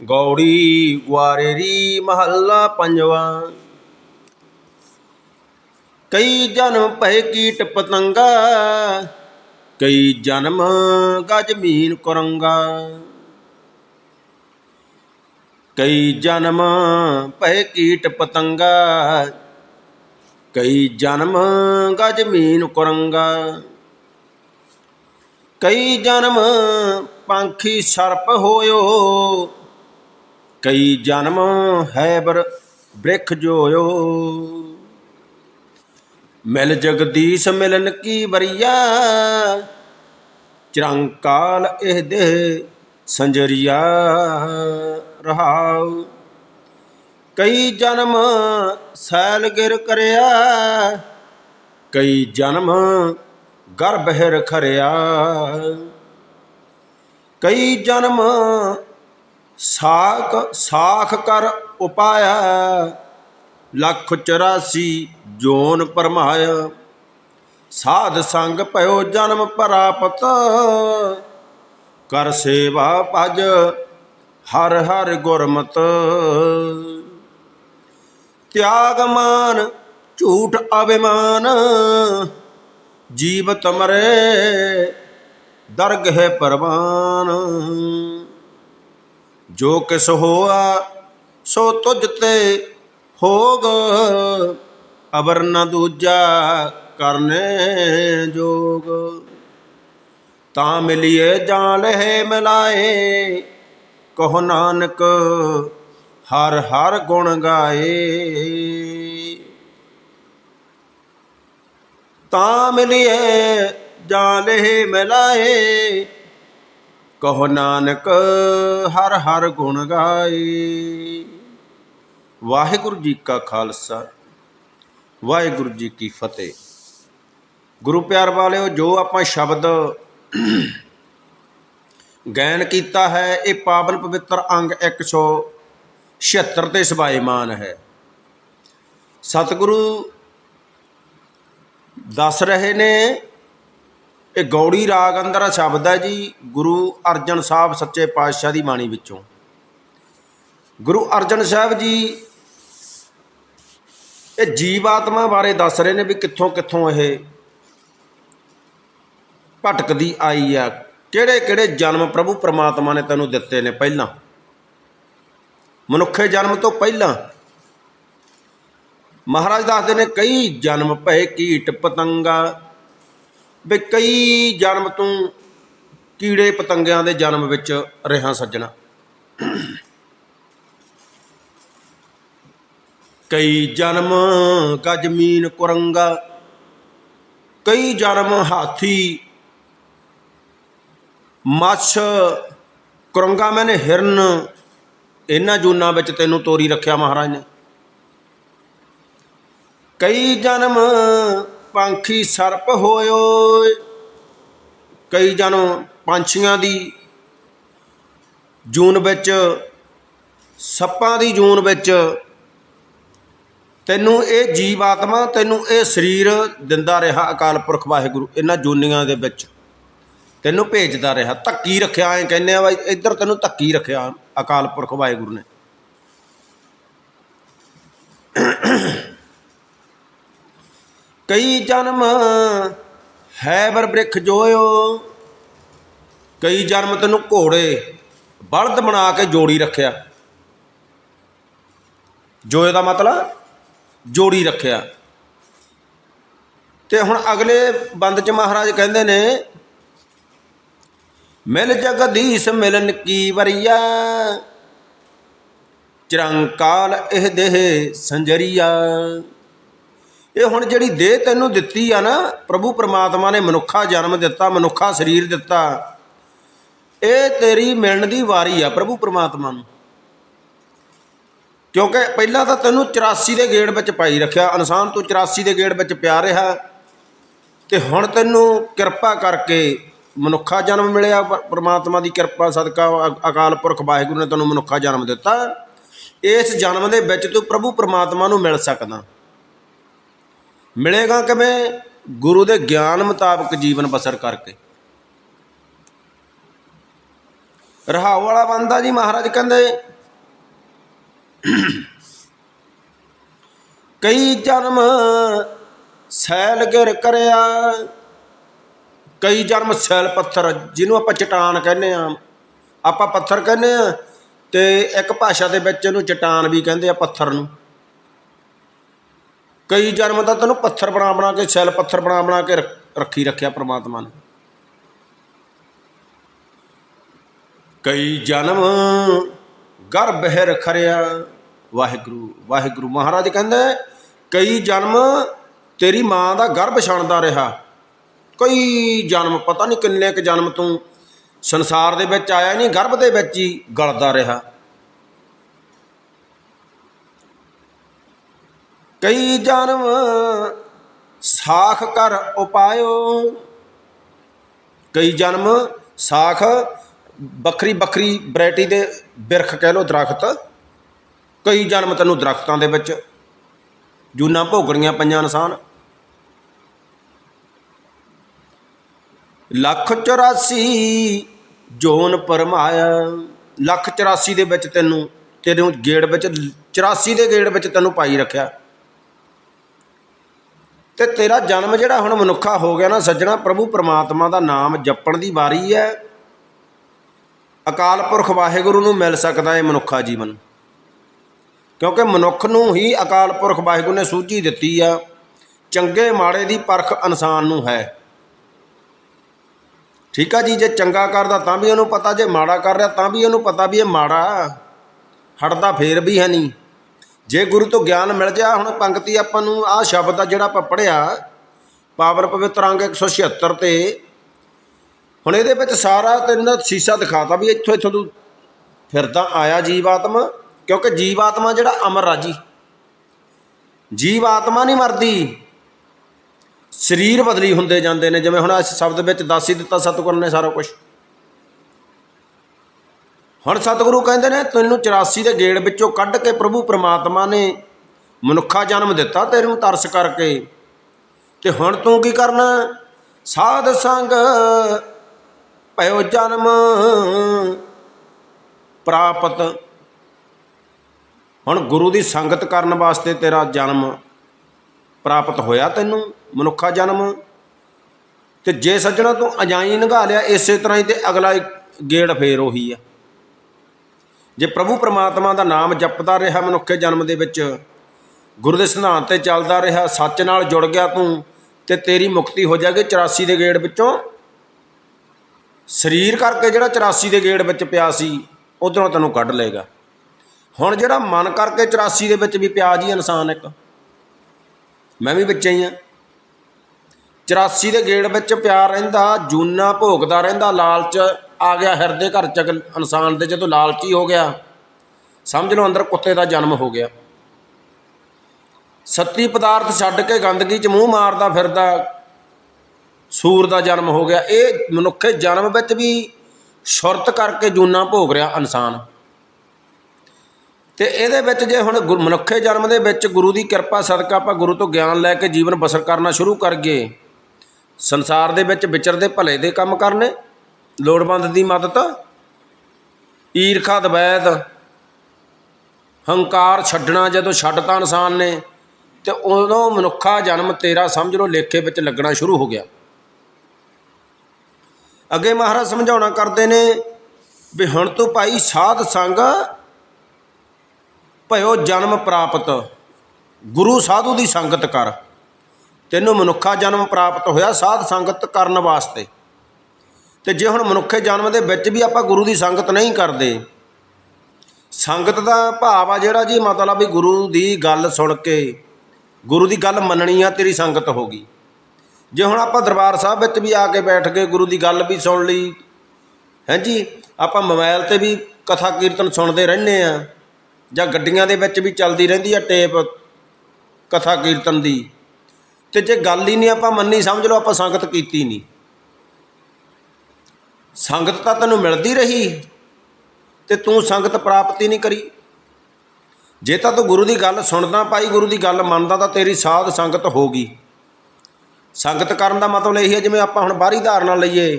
ਗੌੜੀ ਗੁਆਰੇਰੀ ਮਹੱਲਾ ਪੰਜਵਾ। ਕਈ ਜਨਮ ਭਏ ਕੀਟ ਪਤੰਗਾ, ਕਈ ਜਨਮ ਗਜ ਮੀਨ ਕਈ ਜਨਮ ਪਹਿ ਕੀਟ ਪਤੰਗਾ, ਕਈ ਜਨਮ ਗਜ਼ਮੀਨ ਮੀਨ ਕਈ ਜਨਮ ਪੰਖੀ ਸਰਪ ਹੋਇਓ ਕਈ ਜਨਮ ਹੈਬਰ ਬ੍ਰਿਖ ਜੋਇਓ ਮਿਲ ਜਗਦੀਸ਼ ਮਿਲਨ ਕੀ ਬਰੀਆ ਚਿਰੰਕਾਲ ਇਹ ਦੇ ਸੰਜਰੀਆ ਰਹਾਉ ਕਈ ਜਨਮ ਸੈਲ ਗਿਰ ਕਰਿਆ ਕਈ ਜਨਮ ਗਰਭ ਹਿਰ ਖਰਿਆ ਕਈ ਜਨਮ ਸਾਖ ਸਾਖ ਕਰ ਉਪਾਇਆ। ਲੱਖ 84 ਜੋਨ ਪਰਮਾਇਆ। ਸਾਧ ਸੰਗ ਭਇਓ ਜਨਮ ਪ੍ਰਾਪਤ। ਕਰ ਸੇਵਾ ਭਜ ਹਰ ਹਰ ਗੁਰਮਤ। ਤਿਆਗ ਮਾਨ, ਝੂਠ ਅਭਿਮਾਨ। ਜੀਵਤ ਮਰੇ, ਦਰਗਹਿ ਪਰਵਾਨ। ਜੋ ਕਿਸ ਹੋਆ, ਸੋ ਤੁਝ ਤੇ ਹੋਗ। ਅਬਰ ਨ ਦੂਜਾ ਕਰਨੇ ਜੋਗ। ਤਾਂ ਮਿਲਿਏ ਜਾਂ ਲਹਿ ਮਿਲਾਏ, ਕਹੋ ਨਾਨਕ, ਹਰ ਹਰ ਗੁਣ ਗਾਏ। ਤਾਂ ਮਿਲਿਏ ਜਾਂ ਲਹਿ ਮਿਲਾਏ ਕਹੋ ਨਾਨਕ, ਹਰ ਹਰ ਗੁਣ ਗਾਏ ਵਾਹਿਗੁਰੂ ਜੀ ਕਾ ਖਾਲਸਾ, ਵਾਹਿਗੁਰੂ ਜੀ ਕੀ ਫਤਿਹ। ਗੁਰੂ ਪਿਆਰ ਵਾਲਿਓ, ਜੋ ਆਪਾਂ ਸ਼ਬਦ ਗਾਇਨ ਕੀਤਾ ਹੈ, ਇਹ ਪਾਵਨ ਪਵਿੱਤਰ ਅੰਗ 176 ਤੇ ਸਬਾਇਮਾਨ ਹੈ। ਸਤਿਗੁਰੂ ਦੱਸ ਰਹੇ ਨੇ ਇਹ ਗੌੜੀ ਰਾਗ ਅੰਦਰ ਸ਼ਬਦ ਹੈ ਜੀ, ਗੁਰੂ ਅਰਜਨ ਸਾਹਿਬ ਸੱਚੇ ਪਾਤਸ਼ਾਹ ਦੀ ਬਾਣੀ ਵਿੱਚੋਂ। ਗੁਰੂ ਅਰਜਨ ਸਾਹਿਬ ਜੀ ਇਹ ਜੀਵ ਆਤਮਾ ਬਾਰੇ ਦੱਸ ਰਹੇ ਨੇ ਵੀ ਕਿੱਥੋਂ ਕਿੱਥੋਂ ਇਹ ਭਟਕਦੀ ਆਈ ਆ। ਕਿਹੜੇ ਕਿਹੜੇ ਜਨਮ ਪ੍ਰਭੂ ਪ੍ਰਮਾਤਮਾ ਨੇ ਤੈਨੂੰ ਦਿੱਤੇ ਨੇ ਪਹਿਲਾਂ? ਮਨੁੱਖੇ ਜਨਮ ਤੋਂ ਪਹਿਲਾਂ। ਮਹਾਰਾਜ ਦੱਸਦੇ ਨੇ ਕਈ ਜਨਮ ਭਏ ਕੀਟ ਪਤੰਗਾ ਵੀ ਕਈ ਜਨਮ ਤੂੰ ਕੀੜੇ ਪਤੰਗਿਆਂ ਦੇ ਜਨਮ ਵਿੱਚ ਰਹਾ ਸੱਜਣਾ। ਕਈ ਜਨਮ ਗਜਮੀਨ ਕੁਰੰਗਾ, ਕਈ ਜਨਮ ਹਾਥੀ, ਮੱਛ, ਕੁਰੰਗਾ ਮੈਨੇ ਹਿਰਨ, ਇਹਨਾਂ ਜੂਨਾਂ ਵਿੱਚ ਤੈਨੂੰ ਤੋਰੀ ਰੱਖਿਆ ਮਹਾਰਾਜ ਨੇ। ਕਈ ਜਨਮ ਪੰਖੀ ਸਰਪ ਹੋਇਓ ਕਈ ਜਨ ਪੰਛੀਆਂ ਦੀ ਜੂਨ ਵਿੱਚ, ਸੱਪਾਂ ਦੀ ਜੂਨ ਵਿੱਚ ਤੈਨੂੰ ਇਹ ਜੀਵ ਆਤਮਾ ਤੈਨੂੰ ਇਹ ਸਰੀਰ ਦਿੰਦਾ ਰਿਹਾ ਅਕਾਲ ਪੁਰਖ ਵਾਹਿਗੁਰੂ, ਇਹਨਾਂ ਜੂਨੀਆਂ ਦੇ ਵਿੱਚ। ਤੈਨੂੰ ਭੇਜਦਾ ਰਿਹਾ, ਧੱਕੀ ਰੱਖਿਆ ਐ ਕਹਿੰਦੇ ਆ ਬਾਈ, ਇੱਧਰ ਤੈਨੂੰ ਧੱਕੀ ਰੱਖਿਆ ਅਕਾਲ ਪੁਰਖ ਵਾਹਿਗੁਰੂ ਨੇ। ਕਈ ਜਨਮ ਹੈ ਬਰ ਬ੍ਰਿਖ ਜੋਇਓ, ਕਈ ਜਨਮ ਤੈਨੂੰ ਘੋੜੇ ਬਲਦ ਬਣਾ ਕੇ ਜੋੜੀ ਰੱਖਿਆ। ਜੋਏ ਦਾ ਮਤਲਬ ਜੋੜੀ ਰੱਖਿਆ। ਤੇ ਹੁਣ ਅਗਲੇ ਬੰਦ ਚ ਮਹਾਰਾਜ ਕਹਿੰਦੇ ਨੇ, ਮਿਲ ਜਗਦੀਸ਼ ਮਿਲਨ ਕੀ ਵਰੀਆ, ਚਿਰੰਕਾਲ ਇਹ ਦੇਹ ਸੰਜਰੀਆ। ਇਹ ਹੁਣ ਜਿਹੜੀ ਦੇਹ ਤੈਨੂੰ ਦਿੱਤੀ ਆ ਨਾ, ਪ੍ਰਭੂ ਪਰਮਾਤਮਾ ਨੇ ਮਨੁੱਖਾ ਜਨਮ ਦਿੱਤਾ, ਮਨੁੱਖਾ ਸਰੀਰ ਦਿੱਤਾ, ਇਹ ਤੇਰੀ ਮਿਲਣ ਦੀ ਵਾਰੀ ਆ ਪ੍ਰਭੂ ਪਰਮਾਤਮਾ ਨੂੰ। ਕਿਉਂਕਿ ਪਹਿਲਾਂ ਤਾਂ ਤੈਨੂੰ 84 ਦੇ ਗੇੜ ਵਿੱਚ ਪਾਈ ਰੱਖਿਆ, ਇਨਸਾਨ ਤੂੰ 84 ਦੇ ਗੇੜ ਵਿੱਚ ਪਿਆ ਰਿਹਾ, ਤੇ ਹੁਣ ਤੈਨੂੰ ਕਿਰਪਾ ਕਰਕੇ ਮਨੁੱਖਾ ਜਨਮ ਮਿਲਿਆ ਪ- ਪ੍ਰਮਾਤਮਾ ਦੀ ਕਿਰਪਾ, ਸਦਕਾ, ਅਕਾਲ ਪੁਰਖ ਵਾਹਿਗੁਰੂ ਨੇ ਤੈਨੂੰ ਮਨੁੱਖਾ ਜਨਮ ਦਿੱਤਾ। ਇਸ ਜਨਮ ਦੇ ਵਿੱਚ ਤੂੰ ਪ੍ਰਭੂ ਪ੍ਰਮਾਤਮਾ ਨੂੰ ਮਿਲ ਸਕਦਾ। ਮਿਲੇਗਾ ਕਿਵੇਂ? ਗੁਰੂ ਦੇ ਗਿਆਨ ਮੁਤਾਬਕ ਜੀਵਨ ਬਸਰ ਕਰਕੇ। ਰਹਾਉ ਵਾਲਾ ਬੰਦਾ ਜੀ ਮਹਾਰਾਜ ਕਹਿੰਦੇ, ਕਈ ਜਨਮ ਸੈਲ ਗਿਰ ਕਰਿਆ, ਕਈ ਜਨਮ ਸੈਲ ਪੱਥਰ, ਜਿਹਨੂੰ ਆਪਾਂ ਚਟਾਨ ਕਹਿੰਦੇ ਆ, ਆਪਾਂ ਪੱਥਰ ਕਹਿੰਦੇ ਆ, ਤੇ ਇੱਕ ਭਾਸ਼ਾ ਦੇ ਵਿੱਚ ਇਹਨੂੰ ਚਟਾਨ ਵੀ ਕਹਿੰਦੇ ਆ ਪੱਥਰ ਨੂੰ। ਕਈ ਜਨਮ ਤਾਂ ਤੈਨੂੰ ਪੱਥਰ ਬਣਾ ਬਣਾ ਕੇ, ਸੈਲ ਪੱਥਰ ਬਣਾ ਬਣਾ ਕੇ ਰੱਖ- ਰੱਖੀ ਰੱਖਿਆ ਪ੍ਰਮਾਤਮਾ ਨੇ। ਕਈ ਜਨਮ ਗਰਭ ਹੈ ਰਖਰਿਆ ਵਾਹਿਗੁਰੂ ਵਾਹਿਗੁਰੂ ਮਹਾਰਾਜ ਕਹਿੰਦੇ ਕਈ ਜਨਮ ਤੇਰੀ ਮਾਂ ਦਾ ਗਰਭ ਛਣਦਾ ਰਿਹਾ। ਕਈ ਜਨਮ, ਪਤਾ ਨਹੀਂ ਕਿੰਨੇ ਕੁ ਜਨਮ ਤੂੰ ਸੰਸਾਰ ਦੇ ਵਿੱਚ ਆਇਆ ਨਹੀਂ ਗਰਭ ਦੇ ਵਿੱਚ ਹੀ ਗਲਦਾ ਰਿਹਾ। ਕਈ ਜਨਮ ਸਾਖ ਕਰ ਉਪਾਇਓ। ਕਈ ਜਨਮ ਸਾਖ ਵੱਖਰੀ ਵੱਖਰੀ ਵੈਰਾਈਟੀ ਦੇ ਬਿਰਖ ਕਹਿ ਲੋ ਦਰਖਤ। ਕਈ ਜਨਮ ਤੈਨੂੰ ਦਰਖਤਾਂ ਦੇ ਵਿੱਚ ਜੂਨਾ ਭੋਗਣੀਆਂ ਪਈਆਂ ਇਨਸਾਨ ਲੱਖ 84 ਜੋਨ ਪਰਮਾਇਆ। ਲੱਖ 84 ਦੇ ਵਿੱਚ ਤੈਨੂੰ ਤੇਰੇ ਗੇੜ ਵਿੱਚ 84 ਦੇ ਗੇੜ ਵਿੱਚ ਤੈਨੂੰ ਪਾਈ ਰੱਖਿਆ। ਤੇ ਤੇਰਾ ਜਨਮ ਜਿਹੜਾ ਹੁਣ ਮਨੁੱਖਾ ਹੋ ਗਿਆ ਨਾ, ਸੱਜਣਾ, ਪ੍ਰਭੂ ਪਰਮਾਤਮਾ ਦਾ ਨਾਮ ਜਪਣ ਦੀ ਵਾਰੀ ਹੈ। ਅਕਾਲ ਪੁਰਖ ਵਾਹਿਗੁਰੂ ਨੂੰ ਮਿਲ ਸਕਦਾ ਹੈ ਮਨੁੱਖਾ ਜੀਵਨ। ਕਿਉਂਕਿ ਮਨੁੱਖ ਨੂੰ ਹੀ ਅਕਾਲ ਪੁਰਖ ਵਾਹਿਗੁਰੂ ਨੇ ਸੂਝੀ ਦਿੱਤੀ ਆ। ਚੰਗੇ ਮਾੜੇ ਦੀ ਪਰਖ ਇਨਸਾਨ ਨੂੰ ਹੈ। ਠੀਕ ਆ ਜੀ, ਜੇ ਚੰਗਾ ਕਰਦਾ ਤਾਂ ਵੀ ਉਹਨੂੰ ਪਤਾ, ਜੇ ਮਾੜਾ ਕਰ ਰਿਹਾ ਤਾਂ ਵੀ ਉਹਨੂੰ ਪਤਾ ਵੀ ਇਹ ਮਾੜਾ। ਹਟਦਾ ਫੇਰ ਵੀ ਹੈ ਨਹੀਂ। ਜੇ ਗੁਰੂ ਤੋਂ ਗਿਆਨ ਮਿਲ ਜਾ ਹੁਣ ਪੰਕਤੀ ਆਪਾਂ ਨੂੰ ਆਹ ਸ਼ਬਦ ਆ ਜਿਹੜਾ ਆਪਾਂ ਪੜ੍ਹਿਆ, ਪਾਵਰ ਪਵਿੱਤਰ ਅੰਗ 176 ਤੇ। ਹੁਣ ਇਹਦੇ ਵਿੱਚ ਸਾਰਾ ਤੈਨੂੰ ਨਾ ਸੀਸਾ ਦਿਖਾਤਾ ਵੀ ਇੱਥੋਂ ਇੱਥੋਂ ਤੂੰ ਫਿਰਦਾ ਆਇਆ ਜੀਵਾਤਮਾ, ਕਿਉਂਕਿ ਜੀਵਾਤਮਾ ਜਿਹੜਾ ਅਮਰ ਰਾਜੀ ਜੀਵਾਤਮਾ ਨਹੀਂ ਮਰਦੀ। ਸਰੀਰ ਬਦਲੀ ਹੁੰਦੇ ਜਾਂਦੇ ਨੇ, ਜਿਵੇਂ ਹੁਣ ਇਸ ਸ਼ਬਦ ਵਿੱਚ ਦੱਸ ਹੀ ਦਿੱਤਾ ਸਤਿਗੁਰ ਨੇ ਸਾਰਾ ਕੁਝ ਹੁਣ ਸਤਿਗੁਰੂ ਕਹਿੰਦੇ ਨੇ, ਤੈਨੂੰ 84 ਦੇ ਗੇੜ ਵਿੱਚੋਂ ਕੱਢ ਕੇ ਪ੍ਰਭੂ ਪ੍ਰਮਾਤਮਾ ਨੇ ਮਨੁੱਖਾ ਜਨਮ ਦਿੱਤਾ ਤੈਨੂੰ ਤਰਸ ਕਰਕੇ। ਤੇ ਹੁਣ ਤੂੰ ਕੀ ਕਰਨਾ? ਸਾਧ ਸੰਗ ਭਇਓ ਜਨਮ ਪ੍ਰਾਪਤ। ਹੁਣ ਗੁਰੂ ਦੀ ਸੰਗਤ ਕਰਨ ਵਾਸਤੇ ਤੇਰਾ ਜਨਮ ਪ੍ਰਾਪਤ ਹੋਇਆ ਤੈਨੂੰ, ਮਨੁੱਖਾ ਜਨਮ। ਤੇ ਜੇ ਸੱਜਣਾ ਤੂੰ ਅਜਾਈ ਨਿਭਾ ਲਿਆ, ਇਸੇ ਤਰ੍ਹਾਂ ਹੀ ਤੇ ਅਗਲਾ ਗੇੜ ਫੇਰ ਉਹੀ ਆ। ਜੇ ਪ੍ਰਭੂ ਪਰਮਾਤਮਾ ਦਾ ਨਾਮ ਜਪਦਾ ਰਿਹਾ ਮਨੁੱਖੇ ਜਨਮ ਦੇ ਵਿੱਚ, ਗੁਰੂ ਦੇ ਸਿਧਾਂਤ ਤੇ ਚੱਲਦਾ ਰਿਹਾ, ਸੱਚ ਨਾਲ ਜੁੜ ਗਿਆ ਤੂੰ, ਤੇ ਤੇਰੀ ਮੁਕਤੀ ਹੋ ਜਾਏਗੀ 84 ਦੇ ਗੇੜ ਵਿੱਚੋਂ। ਸਰੀਰ ਕਰਕੇ ਜਿਹੜਾ 84 ਦੇ ਗੇੜ ਵਿੱਚ ਪਿਆ ਸੀ, ਉਧਰੋਂ ਤੈਨੂੰ ਕੱਢ ਲਏਗਾ। ਹੁਣ ਜਿਹੜਾ ਮਨ ਕਰਕੇ 84 ਦੇ ਵਿੱਚ ਵੀ ਪਿਆ ਜੀ ਇਨਸਾਨ ਇੱਕ, ਮੈਂ ਵੀ ਵਿੱਚ ਹੀ ਆ। 84 ਦੇ ਗੇੜ ਵਿੱਚ ਪਿਆ ਰਹਿੰਦਾ, ਜੂਨਾ ਭੋਗਦਾ ਰਹਿੰਦਾ ਲਾਲਚ ਆ ਗਿਆ ਹਿਰਦੇ ਘਰ ਚ ਇਨਸਾਨ ਦੇ ਜਦੋਂ ਲਾਲਚੀ ਹੋ ਗਿਆ, ਸਮਝ ਲਓ ਅੰਦਰ ਕੁੱਤੇ ਦਾ ਜਨਮ ਹੋ ਗਿਆ। ਸੱਤੀ ਪਦਾਰਥ ਛੱਡ ਕੇ ਗੰਦਗੀ 'ਚ ਮੂੰਹ ਮਾਰਦਾ ਫਿਰਦਾ, ਸੂਰ ਦਾ ਜਨਮ ਹੋ ਗਿਆ। ਇਹ ਮਨੁੱਖੇ ਜਨਮ ਵਿੱਚ ਵੀ ਸ਼ੁਰਤ ਕਰਕੇ ਜੂਨਾ ਭੋਗ ਰਿਹਾ ਇਨਸਾਨ। ਤੇ ਇਹਦੇ ਵਿੱਚ ਜੇ ਹੁਣ ਗੁਰ- ਮਨੁੱਖੇ ਜਨਮ ਦੇ ਵਿੱਚ ਗੁਰੂ ਦੀ ਕਿਰਪਾ, ਸਦਕਾ ਆਪਾਂ ਗੁਰੂ ਤੋਂ ਗਿਆਨ ਲੈ ਕੇ ਜੀਵਨ ਬਸਰ ਕਰਨਾ ਸ਼ੁਰੂ ਕਰ ਗਏ, ਸੰਸਾਰ ਦੇ ਵਿੱਚ ਵਿਚਰਦੇ ਭਲੇ ਦੇ ਕੰਮ ਕਰਨੇ ਲੋੜਵੰਦ ਦੀ ਮਦਦ, ਈਰਖਾ, ਦਵੈਦ, ਹੰਕਾਰ ਛੱਡਣਾ ਜਦੋਂ ਛੱਡਤਾ ਇਨਸਾਨ ਨੇ, ਤੇ ਉਦੋਂ ਮਨੁੱਖਾ ਜਨਮ ਤੇਰਾ ਸਮਝ ਲਓ ਲੇਖੇ ਵਿੱਚ ਲੱਗਣਾ ਸ਼ੁਰੂ ਹੋ ਗਿਆ। ਅੱਗੇ ਮਹਾਰਾਜ ਸਮਝਾਉਣਾ ਕਰਦੇ ਨੇ ਵੀ ਹੁਣ ਤੋਂ ਭਾਈ ਸਾਧ ਸੰਗ ਭਇਓ ਜਨਮ ਪ੍ਰਾਪਤ, ਗੁਰੂ ਸਾਧੂ ਦੀ ਸੰਗਤ ਕਰ। ਤੈਨੂੰ ਮਨੁੱਖਾ ਜਨਮ ਪ੍ਰਾਪਤ ਹੋਇਆ ਸਾਧ ਸੰਗਤ ਕਰਨ ਵਾਸਤੇ। ਤੇ ਜੇ ਹੁਣ ਮਨੁੱਖੇ ਜਨਮ ਦੇ ਵਿੱਚ ਵੀ ਆਪਾਂ ਗੁਰੂ ਦੀ ਸੰਗਤ ਨਹੀਂ ਕਰਦੇ, ਸੰਗਤ ਦਾ ਭਾਵ ਆ ਜਿਹੜਾ ਜੀ ਮਤਲਬ ਵੀ ਗੁਰੂ ਦੀ ਗੱਲ ਸੁਣ ਕੇ, ਗੁਰੂ ਦੀ ਗੱਲ ਮੰਨਣੀ ਆ, ਤੇਰੀ ਸੰਗਤ ਹੋ ਗਈ। ਜੇ ਹੁਣ ਆਪਾਂ ਦਰਬਾਰ ਸਾਹਿਬ ਵਿੱਚ ਵੀ ਆ ਕੇ ਬੈਠ ਕੇ ਗੁਰੂ ਦੀ ਗੱਲ ਵੀ ਸੁਣ ਲਈ ਹਾਂਜੀ ਆਪਾਂ ਮੋਬਾਈਲ ਤੇ ਵੀ ਕਥਾ ਕੀਰਤਨ ਸੁਣਦੇ ਰਹਿੰਦੇ ਆ, ਜਾਂ ਗੱਡੀਆਂ ਦੇ ਵਿੱਚ ਵੀ ਚੱਲਦੀ ਰਹਿੰਦੀ ਆ ਟੇਪ ਕਥਾ ਕੀਰਤਨ ਦੀ, ਤੇ ਜੇ ਗੱਲ ਹੀ ਨਹੀਂ ਆਪਾਂ ਮੰਨੀ, ਸਮਝ ਲਓ ਆਪਾਂ ਸੰਗਤ ਕੀਤੀ ਨਹੀਂ। ਸੰਗਤ ਤਾਂ ਤੈਨੂੰ ਮਿਲਦੀ ਰਹੀ, ਤੇ ਤੂੰ ਸੰਗਤ ਪ੍ਰਾਪਤੀ ਨਹੀਂ ਕਰੀ। ਜੇ ਤਾਂ ਤੂੰ ਗੁਰੂ ਦੀ ਗੱਲ ਸੁਣਦਾ ਪਾਈ ਗੁਰੂ ਦੀ ਗੱਲ ਮੰਨਦਾ, ਤਾਂ ਤੇਰੀ ਸਾਧ ਸੰਗਤ ਹੋ ਗਈ ਸੰਗਤ ਕਰਨ ਦਾ ਮਤਲਬ ਇਹ ਹੈ, ਜਿਵੇਂ ਆਪਾਂ ਹੁਣ ਬਾਹਰੀ ਧਾਰਨਾ ਲਈਏ।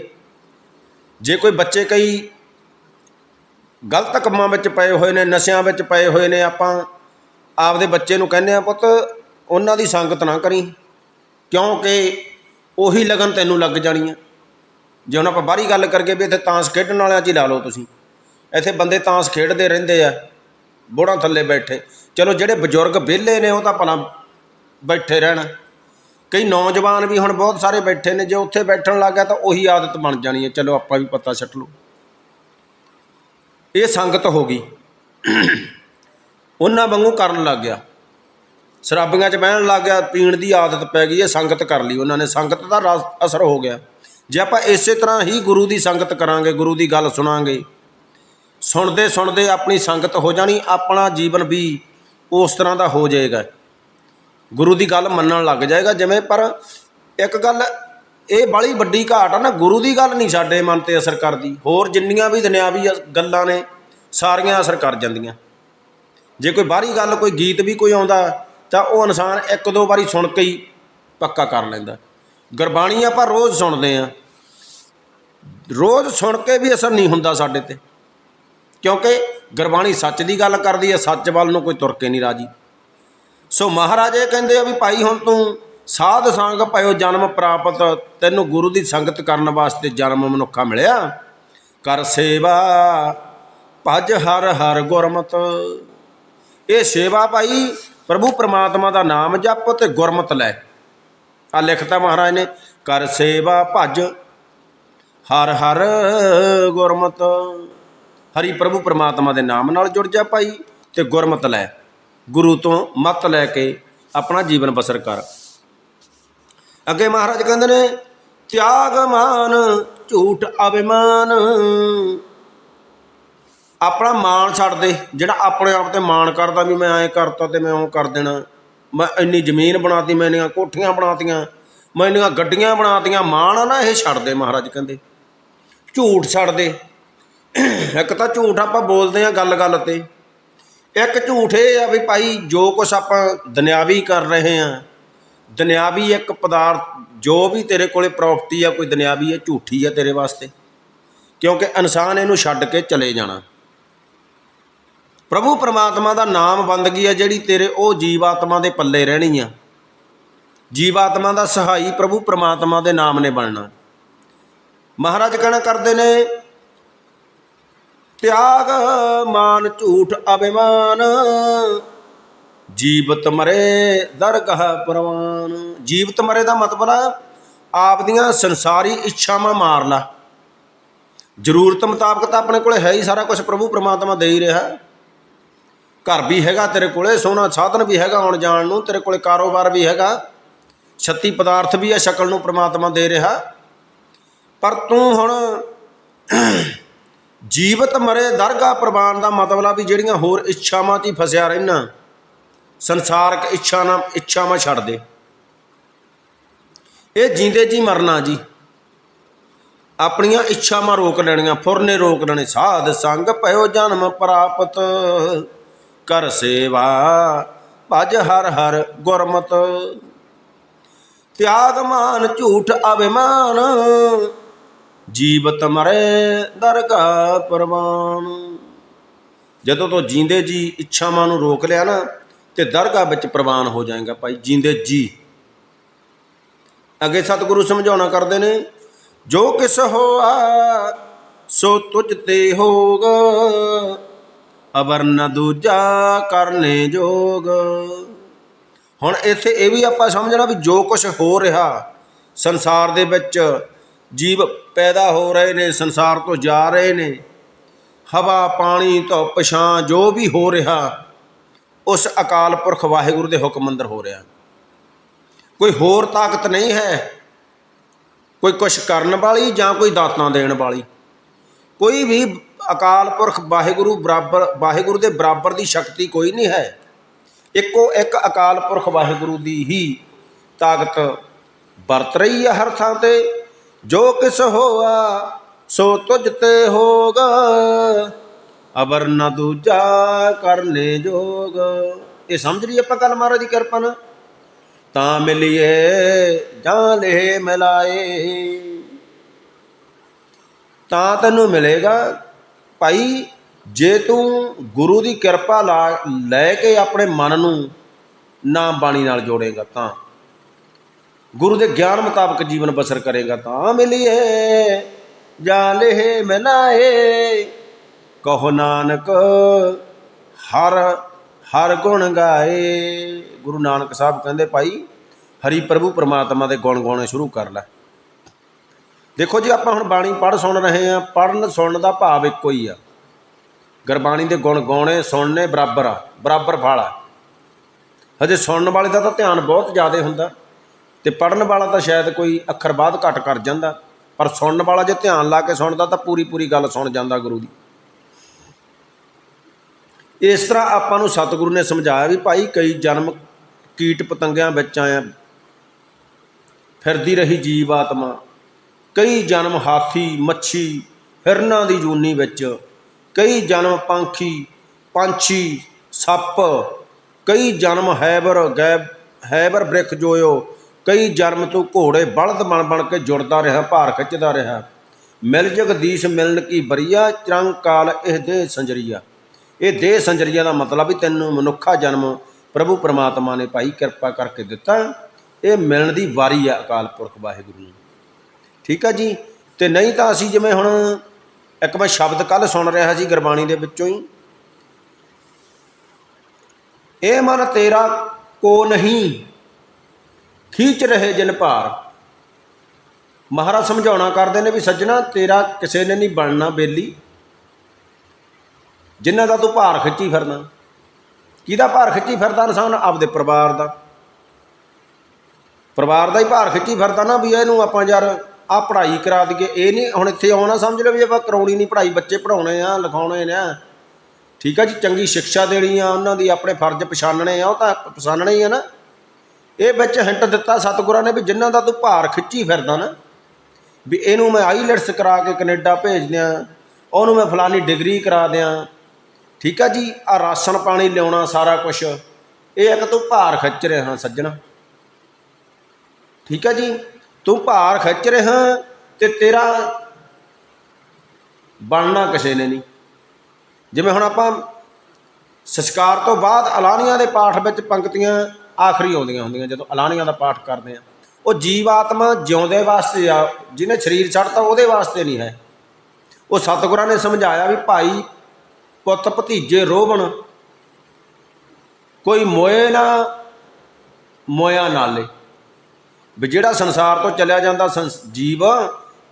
ਜੇ ਕੋਈ ਬੱਚੇ ਕਈ ਗਲਤ ਕੰਮਾਂ ਵਿੱਚ ਪਏ ਹੋਏ ਨੇ, ਨਸ਼ਿਆਂ ਵਿੱਚ ਪਏ ਹੋਏ ਨੇ, ਆਪਾਂ ਆਪਦੇ ਬੱਚੇ ਨੂੰ ਕਹਿੰਦੇ ਆ ਪੁੱਤ, ਉਹਨਾਂ ਦੀ ਸੰਗਤ ਨਾ ਕਰੀ, ਕਿਉਂਕਿ ਉਹੀ ਲਗਨ ਤੈਨੂੰ ਲੱਗ ਜਾਣੀ ਆ ਜੇ ਹੁਣ ਆਪਾਂ ਬਾਹਰੀ ਗੱਲ ਕਰਕੇ ਵੀ ਇੱਥੇ ਤਾਂਸ ਖੇਡਣ ਵਾਲਿਆਂ 'ਚ ਹੀ ਲਾ ਲਓ ਤੁਸੀਂ। ਇੱਥੇ ਬੰਦੇ ਤਾਂਸ ਖੇਡਦੇ ਰਹਿੰਦੇ ਆ, ਬੋੜਾਂ ਥੱਲੇ ਬੈਠੇ। ਚਲੋ ਜਿਹੜੇ ਬਜ਼ੁਰਗ ਵਿਹਲੇ ਨੇ ਉਹ ਤਾਂ ਭਲਾ ਬੈਠੇ ਰਹਿਣ। ਕਈ ਨੌਜਵਾਨ ਵੀ ਹੁਣ ਬਹੁਤ ਸਾਰੇ ਬੈਠੇ ਨੇ, ਜੇ ਉੱਥੇ ਬੈਠਣ ਲੱਗ ਗਿਆ ਤਾਂ ਉਹੀ ਆਦਤ ਬਣ ਜਾਣੀ ਹੈ। ਚਲੋ ਆਪਾਂ ਵੀ ਪਤਾ ਛੱਡ ਲਓ। ਇਹ ਸੰਗਤ ਹੋ ਗਈ। ਉਹਨਾਂ ਵਾਂਗੂ ਕਰਨ ਲੱਗ ਗਿਆ। ਸ਼ਰਾਬੀਆਂ 'ਚ ਬਹਿਣ ਲੱਗ ਗਿਆ, ਪੀਣ ਦੀ ਆਦਤ ਪੈ ਗਈ, ਇਹ ਸੰਗਤ ਕਰ ਲਈ। ਉਹਨਾਂ ਨੇ ਸੰਗਤ ਦਾ ਰਸ- ਅਸਰ ਹੋ ਗਿਆ। ਜੇ ਆਪਾਂ ਇਸੇ ਤਰ੍ਹਾਂ ਹੀ ਗੁਰੂ ਦੀ ਸੰਗਤ ਕਰਾਂਗੇ, ਗੁਰੂ ਦੀ ਗੱਲ ਸੁਣਾਂਗੇ, ਸੁਣਦੇ ਸੁਣਦੇ ਆਪਣੀ ਸੰਗਤ ਹੋ ਜਾਣੀ, ਆਪਣਾ ਜੀਵਨ ਵੀ ਉਸ ਤਰ੍ਹਾਂ ਦਾ ਹੋ ਜਾਏਗਾ। ਗੁਰੂ ਦੀ ਗੱਲ ਮੰਨਣ ਲੱਗ ਜਾਏਗਾ ਜਿਵੇਂ, ਪਰ ਇੱਕ ਗੱਲ ਇਹ ਬੜੀ ਵੱਡੀ ਘਾਟ ਆ ਨਾ, ਗੁਰੂ ਦੀ ਗੱਲ ਨਹੀਂ ਸਾਡੇ ਮਨ ਤੇ ਅਸਰ ਕਰਦੀ। ਹੋਰ ਜਿੰਨੀਆਂ ਵੀ ਦੁਨਿਆਵੀ ਗੱਲਾਂ ਨੇ, ਸਾਰੀਆਂ ਅਸਰ ਕਰ ਜਾਂਦੀਆਂ। ਜੇ ਕੋਈ ਬਾਹਰੀ ਗੱਲ, ਕੋਈ ਗੀਤ ਵੀ ਕੋਈ ਆਉਂਦਾ, ਤਾਂ ਉਹ ਇਨਸਾਨ ਇੱਕ ਦੋ ਵਾਰੀ ਸੁਣ ਕੇ ਹੀ ਪੱਕਾ ਕਰ ਲੈਂਦਾ। ਗੁਰਬਾਣੀ ਆਪਾਂ ਰੋਜ਼ ਸੁਣਦੇ ਆ ਰੋਜ਼ ਸੁਣ ਕੇ ਵੀ ਅਸਰ ਨਹੀਂ ਹੁੰਦਾ ਸਾਡੇ ਤੇ। ਕਿਉਂਕਿ ਗੁਰਬਾਣੀ ਸੱਚ ਦੀ ਗੱਲ ਕਰਦੀ ਹੈ, ਸੱਚ ਵੱਲ ਨੂੰ ਕੋਈ ਤੁਰ ਕੇ ਨਹੀਂ ਰਾਜੀ। ਸੋ ਮਹਾਰਾਜ ਇਹ ਕਹਿੰਦੇ ਆ ਵੀ ਭਾਈ ਹੁਣ ਤੂੰ ਸਾਧ ਸੰਗ ਪਇਓ ਜਨਮ ਪ੍ਰਾਪਤ, ਤੈਨੂੰ ਗੁਰੂ ਦੀ ਸੰਗਤ ਕਰਨ ਵਾਸਤੇ ਜਨਮ ਮਨੁੱਖਾ ਮਿਲਿਆ। ਕਰ ਸੇਵਾ, ਭਜ ਹਰ ਹਰ ਗੁਰਮਤ। ਇਹ ਸੇਵਾ ਭਾਈ ਪ੍ਰਭੂ ਪਰਮਾਤਮਾ ਦਾ ਨਾਮ ਜਪ ਤੇ ਗੁਰਮਤ ਲੈ। ਆ ਲਿਖਤਾ ਮਹਾਰਾਜ ਨੇ, ਕਰ ਸੇਵਾ ਭਜ, ਹਰ ਹਰ ਗੁਰਮਤ। ਹਰੀ ਪ੍ਰਭੂ ਪ੍ਰਮਾਤਮਾ ਦੇ ਨਾਮ ਨਾਲ ਜੁੜ ਜਾ ਭਾਈ ਤੇ ਗੁਰਮਤ ਲੈ, ਗੁਰੂ ਤੋਂ ਮਤ ਲੈ ਕੇ ਆਪਣਾ ਜੀਵਨ ਬਸਰ ਕਰ। ਅੱਗੇ ਮਹਾਰਾਜ ਕਹਿੰਦੇ ਨੇ ਤਿਆਗ ਮਾਨ ਝੂਠ ਅਭਿਮਾਨ। ਆਪਣਾ ਮਾਣ ਛੱਡ ਦੇ, ਜਿਹੜਾ ਆਪਣੇ ਆਪ ਤੇ ਮਾਣ ਕਰਦਾ ਵੀ ਮੈਂ ਐਂ ਕਰਤਾ ਤੇ ਮੈਂ ਉਹ ਕਰ ਦੇਣਾ। ਮੈਂ ਇੰਨੀ ਜ਼ਮੀਨ ਬਣਾਤੀ ਮੈਂ ਇੰਨੀਆਂ ਕੋਠੀਆਂ ਬਣਾਤੀਆਂ ਮੈਂ ਇੰਨੀਆਂ ਗੱਡੀਆਂ ਬਣਾਤੀਆਂ, ਮਾਣ ਆ ਨਾ ਇਹ ਛੱਡ ਦੇ ਮਹਾਰਾਜ ਕਹਿੰਦੇ। ਝੂਠ ਛੱਡ ਦੇ। ਇੱਕ ਤਾਂ ਝੂਠ ਆਪਾਂ ਬੋਲਦੇ ਆ ਗੱਲ-ਗੱਲ ਤੇ। ਇੱਕ ਝੂਠ ਇਹ ਆ ਵੀ ਭਾਈ ਜੋ ਕੁਛ ਆਪਾਂ ਦੁਨਿਆਵੀ ਕਰ ਰਹੇ ਆ ਦੁਨਿਆਵੀ ਇੱਕ ਪਦਾਰਥ, ਜੋ ਵੀ ਤੇਰੇ ਕੋਲੇ ਪ੍ਰਾਪਰਟੀ ਆ, ਕੋਈ ਦੁਨਿਆਵੀ ਹੈ ਝੂਠੀ ਆ ਤੇਰੇ ਵਾਸਤੇ। ਕਿਉਂਕਿ ਇਨਸਾਨ ਇਹਨੂੰ ਛੱਡ ਕੇ ਚਲੇ ਜਾਣਾ। ਪ੍ਰਭੂ ਪਰਮਾਤਮਾ ਦਾ ਨਾਮ ਬੰਦਗੀ ਆ? ਜਿਹੜੀ ਤੇਰੇ ਉਹ ਜੀਵਾਤਮਾ ਦੇ ਪੱਲੇ ਰਹਿਣੀ ਆ। ਜੀਵਾਤਮਾ ਦਾ ਸਹਾਈ ਪ੍ਰਭੂ ਪਰਮਾਤਮਾ ਦੇ ਨਾਮ ਨੇ ਬਣਨਾ। ਮਹਾਰਾਜ ਕਹਿਣਾ ਕਰਦੇ ਨੇ, ਤਿਆਗ ਮਾਨ ਝੂਠ ਅਭਿਮਾਨ, ਜੀਵਤ ਮਰੇ ਦਰਗਹ ਪ੍ਰਵਾਨ। ਜੀਵਤ ਮਰੇ ਦਾ ਮਤਲਬ ਆ ਆਪਦੀਆਂ ਸੰਸਾਰੀ ਇੱਛਾਵਾਂ ਮਾਰ ਲਾ। ਜ਼ਰੂਰਤ ਮੁਤਾਬਕ ਤਾਂ ਆਪਣੇ ਕੋਲ ਹੈ ਹੀ ਸਾਰਾ ਕੁਝ ਪ੍ਰਭੂ ਪ੍ਰਮਾਤਮਾ ਦੇ ਹੀ ਰਿਹਾ। ਘਰ ਵੀ ਹੈਗਾ ਤੇਰੇ ਕੋਲੇ, ਸੋਨਾ ਸਾਧਨ ਵੀ ਹੈਗਾ ਆਉਣ ਜਾਣ ਨੂੰ, ਤੇਰੇ ਕੋਲੇ ਕਾਰੋਬਾਰ ਵੀ ਹੈਗਾ। ਛੱਤੀ ਪਦਾਰਥ ਵੀ ਹੈ ਸ਼ਕਲ ਨੂੰ ਪ੍ਰਮਾਤਮਾ ਦੇ ਰਿਹਾ। ਪਰ ਤੂੰ ਹੁਣ ਜੀਵਤ ਮਰੇ ਦਰਗਾ ਪ੍ਰਵਾਨ ਦਾ ਮਤਲਬ ਆ ਵੀ ਜਿਹੜੀਆਂ ਹੋਰ ਇੱਛਾਵਾਂ 'ਚ ਹੀ ਫਸਿਆ ਰਹਿਣਾ ਸੰਸਾਰਕ ਇੱਛਾ ਨਾ, ਇੱਛਾਵਾਂ ਛੱਡ ਦੇ। ਇਹ ਜੀਂਦੇ ਜੀ ਮਰਨਾ ਜੀ। ਆਪਣੀਆਂ ਇੱਛਾਵਾਂ ਰੋਕ ਲੈਣੀਆਂ, ਫੁਰਨੇ ਰੋਕ ਲੈਣੇ ਸਾਧ ਸੰਗ ਭਇਓ ਜਨਮ ਪ੍ਰਾਪਤ। ਕਰ ਸੇਵਾ, ਭਜ ਹਰ ਹਰ ਗੁਰਮਤ। ਤਿਆਗ ਮਾਨ, ਝੂਠ ਅਭਿਮਾਨ, ਜੀਵਤ ਮਰੇ ਦਰਗਾ ਪ੍ਰਵਾਨ। ਜਦੋਂ ਤੋਂ ਜੀਂਦੇ ਜੀ ਇੱਛਾਵਾਂ ਨੂੰ ਰੋਕ ਲਿਆ ਨਾ, ਤੇ ਦਰਗਾਹ ਵਿੱਚ ਪ੍ਰਵਾਨ ਹੋ ਜਾਏਗਾ ਭਾਈ, ਜੀਂਦੇ ਜੀ। ਅੱਗੇ ਸਤਿਗੁਰੂ ਸਮਝਾਉਣਾ ਕਰਦੇ ਨੇ, ਜੋ ਕਿਸ ਹੋਆ, ਸੋ ਤੁਝ ਤੇ ਹੋਗ। ਅਵਰ ਨ ਦੂਜਾ ਕਰਨੇ ਜੋਗ। ਹੁਣ ਇੱਥੇ ਇਹ ਵੀ ਆਪਾਂ ਸਮਝਣਾ ਵੀ ਜੋ ਕੁਝ ਹੋ ਰਿਹਾ ਸੰਸਾਰ ਦੇ ਵਿੱਚ, ਜੀਵ ਪੈਦਾ ਹੋ ਰਹੇ ਨੇ, ਸੰਸਾਰ ਤੋਂ ਜਾ ਰਹੇ ਨੇ, ਹਵਾ, ਪਾਣੀ, ਧੁੱਪ, ਛਾਂ, ਜੋ ਵੀ ਹੋ ਰਿਹਾ, ਉਸ ਅਕਾਲ ਪੁਰਖ ਵਾਹਿਗੁਰੂ ਦੇ ਹੁਕਮ ਅੰਦਰ ਹੋ ਰਿਹਾ। ਕੋਈ ਹੋਰ ਤਾਕਤ ਨਹੀਂ ਹੈ। ਕੋਈ ਕੁਛ ਕਰਨ ਵਾਲੀ ਜਾਂ ਕੋਈ ਦਾਤਾਂ ਦੇਣ ਵਾਲੀ। ਕੋਈ ਵੀ ਅਕਾਲ ਪੁਰਖ ਵਾਹਿਗੁਰੂ ਬਰਾਬਰ, ਵਾਹਿਗੁਰੂ ਦੇ ਬਰਾਬਰ ਦੀ ਸ਼ਕਤੀ ਕੋਈ ਨਹੀਂ ਹੈ। ਇੱਕੋ ਇੱਕ ਅਕਾਲ ਪੁਰਖ ਵਾਹਿਗੁਰੂ ਦੀ ਹੀ ਤਾਕਤ ਵਰਤ ਰਹੀ ਹੈ ਹਰ ਥਾਂ ਤੇ। ਜੋ ਕਿਸ ਹੋਆ, ਸੋ ਤੁਝ ਤੇ ਹੋਗਾ। ਅਬਰ ਨ ਦੂਜਾ ਕਰਨੇ ਜੋਗ। ਇਹ ਸਮਝ ਲਈ ਆਪਾਂ ਗੱਲ ਮਹਾਰਾਜ ਦੀ ਕਿਰਪਾ ਨਾਲ? ਤਾਂ ਮਿਲੀਏ, ਜਾਂ ਲੈ ਮਿਲਾਏ। ਤਾਂ ਤੈਨੂੰ ਮਿਲੇਗਾ ਭਾਈ, ਜੇ ਤੂੰ ਗੁਰੂ ਦੀ ਕਿਰਪਾ ਲਾ- ਲੈ ਕੇ ਆਪਣੇ ਮਨ ਨੂੰ ਨਾਮ ਬਾਣੀ ਨਾਲ ਜੋੜੇਗਾ ਤਾਂ, ਗੁਰੂ ਦੇ ਗਿਆਨ ਮੁਤਾਬਕ ਜੀਵਨ ਬਸਰ ਕਰੇਗਾ ਤਾਂ ਮਿਲੀਏ ਜਾਂ ਲੇਹ ਮਨਾਏ। ਕਹੋ ਨਾਨਕ, ਹਰ ਹਰ ਗੁਣ ਗਾਏ। ਗੁਰੂ ਨਾਨਕ ਸਾਹਿਬ ਕਹਿੰਦੇ, ਭਾਈ, ਹਰੀ ਪ੍ਰਭੂ ਪਰਮਾਤਮਾ ਦੇ ਗੁਣ ਗਾਉਣੇ ਸ਼ੁਰੂ ਕਰ ਲੈ। ਦੇਖੋ ਜੀ, ਆਪਾਂ ਹੁਣ ਬਾਣੀ ਪੜ੍ਹ ਸੁਣ ਰਹੇ ਆ ਪੜਨ ਸੁਣਨ ਦਾ ਭਾਵ ਇੱਕੋ ਹੀ ਆ। ਗੁਰਬਾਣੀ ਦੇ ਗੁਣ ਗਾਉਣੇ, ਸੁਣਨੇ ਬਰਾਬਰ ਆ, ਬਰਾਬਰ ਫਲ। ਆ ਹਜੇ ਸੁਣਨ ਵਾਲੇ ਦਾ ਤਾਂ ਧਿਆਨ ਬਹੁਤ ਜ਼ਿਆਦਾ ਹੁੰਦਾ, ਤੇ ਪੜਨ ਵਾਲਾ ਤਾਂ ਸ਼ਾਇਦ ਕੋਈ ਅੱਖਰ ਬਾਅਦ ਘੱਟ ਕਰ ਜਾਂਦਾ, ਪਰ ਸੁਣਨ ਵਾਲਾ ਜੇ ਧਿਆਨ ਲਾ ਕੇ ਸੁਣਦਾ ਤਾਂ ਪੂਰੀ ਪੂਰੀ ਗੱਲ ਸੁਣ ਜਾਂਦਾ ਗੁਰੂ ਦੀ। ਇਸ ਤਰ੍ਹਾਂ ਆਪਾਂ ਨੂੰ ਸਤਿਗੁਰੂ ਨੇ ਸਮਝਾਇਆ ਵੀ ਭਾਈ ਕਈ ਜਨਮ ਕੀਟ ਪਤੰਗਿਆਂ ਵਿੱਚ ਆਇਆ, ਫਿਰਦੀ ਰਹੀ ਜੀਵ ਆਤਮਾ ਕਈ ਜਨਮ ਹਾਥੀ, ਮੱਛੀ, ਹਿਰਨਾਂ ਦੀ ਜੂਨੀ ਵਿੱਚ, ਕਈ ਜਨਮ ਪੰਖੀ, ਪੰਛੀ, ਸੱਪ, ਕਈ ਜਨਮ ਹੈਬਰ ਗੈਬ, ਹੈਬਰ ਬ੍ਰਿਖ ਜੋਇਓ, ਕਈ ਜਨਮ ਤੋਂ ਘੋੜੇ ਬਲਦ ਬਣ ਬਣ ਕੇ ਜੁੜਦਾ ਰਿਹਾ, ਭਾਰ ਖਿੱਚਦਾ ਰਿਹਾ। ਮਿਲ ਜਗਦੀਸ਼ ਮਿਲਣ ਕੀ ਬਰੀਆ, ਚਰੰਗ ਕਾਲ ਇਹ ਦੇਹ ਸੰਜਰੀਆ। ਇਹ ਦੇਹ ਸੰਜਰੀਆ ਦਾ ਮਤਲਬ ਵੀ ਤੈਨੂੰ ਮਨੁੱਖਾ ਜਨਮ ਪ੍ਰਭੂ ਪਰਮਾਤਮਾ ਨੇ ਭਾਈ ਕਿਰਪਾ ਕਰਕੇ ਦਿੱਤਾ। ਇਹ ਮਿਲਣ ਦੀ ਵਾਰੀ ਆ ਅਕਾਲ ਪੁਰਖ ਵਾਹਿਗੁਰੂ ਨੂੰ। ਠੀਕ ਆ ਜੀ? ਤੇ ਨਹੀਂ ਤਾਂ ਅਸੀਂ ਜਿਵੇਂ ਹੁਣ ਇੱਕ ਮੈਂ ਸ਼ਬਦ ਕੱਲ ਸੁਣ ਰਿਹਾ ਸੀ ਗੁਰਬਾਣੀ ਦੇ ਵਿੱਚੋਂ ਹੀ। ਇਹ ਮਨ ਤੇਰਾ ਕੋ ਨਹੀਂ, ਖੀਚ ਰਹੇ ਜਿਨ ਭਾਰ। ਮਹਾਰਾਜ ਸਮਝਾਉਣਾ ਕਰਦੇ ਨੇ ਵੀ ਸੱਜਣਾ, ਤੇਰਾ ਕਿਸੇ ਨੇ ਨਹੀਂ ਬਣਨਾ ਬੇਲੀ। ਜਿਨ੍ਹਾਂ ਦਾ ਤੂੰ ਭਾਰ ਖਿੱਚੀ ਫਿਰਨਾ। ਕਿਹਦਾ ਭਾਰ ਖਿੱਚੀ ਫਿਰਦਾ ਇਨਸਾਨ? ਆਪਦੇ ਪਰਿਵਾਰ ਦਾ। ਪਰਿਵਾਰ ਦਾ ਹੀ ਭਾਰ ਖਿੱਚੀ ਫਿਰਦਾ ਨਾ ਵੀ ਇਹਨੂੰ ਆਪਾਂ ਯਾਰ ਆ ਪੜ੍ਹਾਈ ਕਰਾ ਦਈਏ, ਇਹ ਨਹੀਂ, ਹੁਣ ਇੱਥੇ ਆਉਣਾ ਸਮਝ ਲਓ ਵੀ ਆਪਾਂ ਕਰਾਉਣੀ ਨਹੀਂ, ਪੜ੍ਹਾਈ ਬੱਚੇ ਪੜਾਉਣੇ ਆ, ਲਿਖਾਉਣੇ ਨੇ। ਠੀਕ ਆ ਜੀ, ਚੰਗੀ ਸਿੱਖਿਆ ਦੇਣੀ ਆ, ਉਹਨਾਂ ਦੀ ਆਪਣੇ ਫਰਜ਼ ਪਛਾਣਨੇ ਆ, ਉਹ ਤਾਂ ਪਛਾਣਨੇ ਹੀ ਆ ਨਾ। ਇਹ ਵਿੱਚ ਹਿੰਟ ਦਿੱਤਾ ਸਤਿਗੁਰਾਂ ਨੇ ਵੀ ਜਿਨ੍ਹਾਂ ਦਾ ਤੂੰ ਭਾਰ ਖਿੱਚੀ ਫਿਰਦਾ ਨਾ, ਵੀ ਇਹਨੂੰ ਮੈਂ ਆਈਲੈਟਸ ਕਰਾ ਕੇ ਕੈਨੇਡਾ ਭੇਜ ਦਿਆਂ, ਉਹਨੂੰ ਮੈਂ ਫਲਾਨੀ ਡਿਗਰੀ ਕਰਾ ਦਿਆਂ। ਠੀਕ ਆ ਜੀ, ਆ ਰਾਸ਼ਨ ਪਾਣੀ ਲਿਆਉਣਾ ਸਾਰਾ ਕੁਝ ਇਹ ਇੱਕ ਤੂੰ ਭਾਰ ਖਿੱਚ ਰਿਹਾ ਸੱਜਣਾ। ਠੀਕ ਆ ਜੀ ਤੂੰ ਭਾਰ ਖਿੱਚ ਰਿਹਾ ਤੇ ਤੇਰਾ ਬਣਨਾ ਕਿਸੇ ਨੇ ਨਹੀਂ। ਜਿਵੇਂ ਹੁਣ ਆਪਾਂ ਸੰਸਕਾਰ ਤੋਂ ਬਾਅਦ ਅਲਾਨੀਆਂ ਦੇ ਪਾਠ ਵਿੱਚ ਪੰਕਤੀਆਂ ਆਖਰੀ ਆਉਂਦੀਆਂ ਹੁੰਦੀਆਂ, ਜਦੋਂ ਅਲਾਨੀਆਂ ਦਾ ਪਾਠ ਕਰਦੇ ਆ ਉਹ ਜੀਵ ਆਤਮਾ ਜਿਉਂਦੇ ਵਾਸਤੇ ਆ, ਜਿਹਨੇ ਸਰੀਰ ਛੱਡਤਾ ਉਹਦੇ ਵਾਸਤੇ ਨਹੀਂ ਹੈ। ਉਹ ਸਤਿਗੁਰਾਂ ਨੇ ਸਮਝਾਇਆ ਵੀ ਭਾਈ ਪੁੱਤ ਭਤੀਜੇ ਰੋਵਣ, ਕੋਈ ਮੋਏ ਨਾ, ਮੋਇਆ ਨਾਲੇ ਵੀ ਜਿਹੜਾ ਸੰਸਾਰ ਤੋਂ ਚਲਿਆ ਜਾਂਦਾ ਸੰਸ- ਜੀਵ,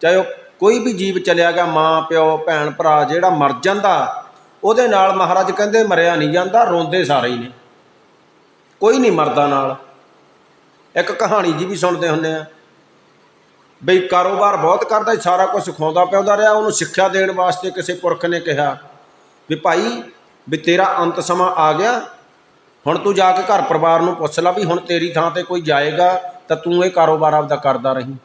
ਚਾਹੇ ਉਹ ਕੋਈ ਵੀ ਜੀਵ ਚਲਿਆ ਗਿਆ, ਮਾਂ, ਪਿਓ, ਭੈਣ, ਭਰਾ, ਜਿਹੜਾ ਮਰ ਜਾਂਦਾ, ਉਹਦੇ ਨਾਲ ਮਹਾਰਾਜ ਕਹਿੰਦੇ ਮਰਿਆ ਨਹੀਂ ਜਾਂਦਾ, ਰੋਂਦੇ ਸਾਰੇ ਹੀ ਨੇ। ਕੋਈ ਨਹੀਂ ਮਰਦਾ ਨਾਲ। ਇੱਕ ਕਹਾਣੀ ਜੀ ਵੀ ਸੁਣਦੇ ਹੁੰਦੇ ਆ। ਬਈ ਕਾਰੋਬਾਰ ਬਹੁਤ ਕਰਦਾ ਸਾਰਾ ਕੁਝ ਸਿਖਾਉਂਦਾ ਪਿਆਉਂਦਾ ਰਿਹਾ, ਉਹਨੂੰ ਸਿੱਖਿਆ ਦੇਣ ਵਾਸਤੇ ਕਿਸੇ ਪੁਰਖ ਨੇ ਕਿਹਾ, ਵੀ ਭਾਈ, ਵੀ ਤੇਰਾ ਅੰਤ ਸਮਾਂ ਆ ਗਿਆ। ਹੁਣ ਤੂੰ ਜਾ ਕੇ ਘਰ ਪਰਿਵਾਰ ਨੂੰ ਪੁੱਛ ਲੈ ਵੀ ਹੁਣ ਤੇਰੀ ਥਾਂ ਤੇ ਕੋਈ ਜਾਏਗਾ ਤਾਂ ਤੂੰ ਇਹ ਕਾਰੋਬਾਰ ਆਪਦਾ ਕਰਦਾ ਰਹੀਂ।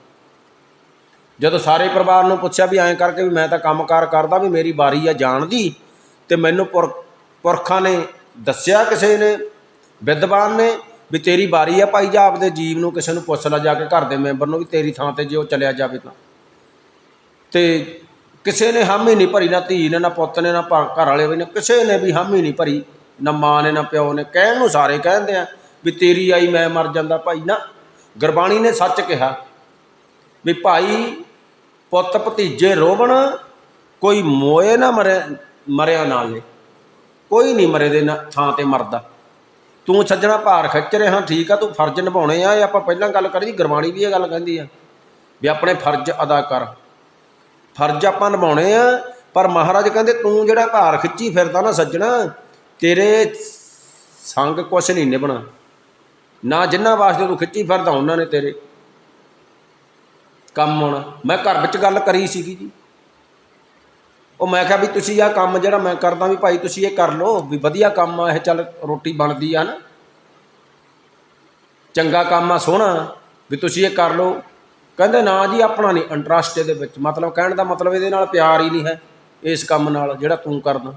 ਜਦੋਂ ਸਾਰੇ ਪਰਿਵਾਰ ਨੂੰ ਪੁੱਛਿਆ ਵੀ ਐਂ ਕਰਕੇ ਵੀ ਮੈਂ ਤਾਂ ਕੰਮਕਾਰ ਕਰਦਾ ਵੀ ਮੇਰੀ ਵਾਰੀ ਆ ਜਾਣ ਦੀ, ਤੇ ਮੈਨੂੰ ਪੁਰ- ਪੁਰਖਾਂ ਨੇ ਦੱਸਿਆ ਕਿਸੇ ਨੇ, ਵਿਦਵਾਨ ਨੇ ਵੀ ਤੇਰੀ ਵਾਰੀ ਆ ਭਾਈ ਜਾ ਆਪਦੇ ਜੀਵ ਨੂੰ ਕਿਸੇ ਨੂੰ ਪੁੱਛ ਲੈ ਜਾ ਕੇ ਘਰ ਦੇ ਮੈਂਬਰ ਨੂੰ ਵੀ ਤੇਰੀ ਥਾਂ ਤੇ ਜੇ ਉਹ ਚਲਿਆ ਜਾਵੇ ਤਾਂ। ਤੇ ਕਿਸੇ ਨੇ ਹਾਮੀ ਨਹੀਂ ਭਰੀ, ਨਾ ਧੀ ਨੇ, ਨਾ ਪੁੱਤ ਨੇ, ਨਾ ਭਾ- ਘਰ ਵਾਲੇ ਵੀ ਨੇ, ਕਿਸੇ ਨੇ ਵੀ ਹਾਮੀ ਨਹੀਂ ਭਰੀ, ਨਾ ਮਾਂ ਨੇ, ਨਾ ਪਿਓ ਨੇ। ਕਹਿਣ ਨੂੰ ਸਾਰੇ ਕਹਿੰਦੇ ਆ ਵੀ ਤੇਰੀ ਆਈ ਮੈਂ ਮਰ ਜਾਂਦਾ ਭਾਈ, ਨਾ। ਗੁਰਬਾਣੀ ਨੇ ਸੱਚ ਕਿਹਾ ਵੀ ਭਾਈ ਪੁੱਤ ਭਤੀਜੇ ਰੋਵਣ ਕੋਈ ਮੋਏ ਨਾ ਮਰੇ, ਮਰਿਆ ਨਾਲੇ ਕੋਈ ਨਹੀਂ ਮਰੇ ਦੇ ਨਾ- ਥਾਂ ਤੇ ਮਰਦਾ। ਤੂੰ ਸੱਜਣਾ ਭਾਰ ਖਿੱਚ ਰਿਹਾ, ਠੀਕ ਆ, ਤੂੰ ਫਰਜ਼ ਨਿਭਾਉਣੇ ਆ, ਇਹ ਆਪਾਂ ਪਹਿਲਾਂ ਗੱਲ ਕਰੀ ਗੁਰਬਾਣੀ ਵੀ ਇਹ ਗੱਲ ਕਹਿੰਦੀ ਆ ਵੀ ਆਪਣੇ ਫਰਜ਼ ਅਦਾ ਕਰ। ਫਰਜ਼ ਆਪਾਂ ਨਿਭਾਉਣੇ ਆ, ਪਰ ਮਹਾਰਾਜ ਕਹਿੰਦੇ ਤੂੰ ਜਿਹੜਾ ਭਾਰ ਖਿੱਚੀ ਫਿਰਦਾ ਨਾ ਸੱਜਣਾ, ਤੇਰੇ ਸੰਗ ਕੁਛ ਨਹੀਂ ਨਿਭਣਾ। ਨਾ ਜਿੰਨਾ ਵਾਸਤੇ ਤੂੰ ਖਿੱਚੀ ਫਿਰਦਾ ਉਹਨਾਂ ਨੇ ਤੇਰੇ। ਕੰਮ ਆਉਣਾ ਮੈਂ ਘਰ ਵਿੱਚ ਗੱਲ ਕਰੀ ਸੀਗੀ ਜੀ। ਉਹ ਮੈਂ ਕਿਹਾ ਵੀ ਤੁਸੀਂ ਆਹ ਕੰਮ ਜਿਹੜਾ ਮੈਂ ਕਰਦਾ ਵੀ ਭਾਈ ਤੁਸੀਂ ਇਹ ਕਰ ਲਓ ਵੀ ਵਧੀਆ ਕੰਮ ਆ, ਇਹ ਚੱਲ ਰੋਟੀ ਬਣਦੀ ਆ ਨਾ। ਚੰਗਾ ਕੰਮ ਆ, ਸੋਹਣਾ ਵੀ ਤੁਸੀਂ ਇਹ ਕਰ ਲਓ। ਕਹਿੰਦੇ ਨਾ ਜੀ ਆਪਣਾ ਨਹੀਂ ਇੰਟਰਸਟ ਇਹਦੇ ਵਿੱਚ। ਮਤਲਬ ਕਹਿਣ ਦਾ ਮਤਲਬ ਇਹਦੇ ਨਾਲ ਪਿਆਰ ਹੀ ਨਹੀਂ ਹੈ ਇਸ ਕੰਮ ਨਾਲ ਜਿਹੜਾ ਤੂੰ ਕਰਦਾ।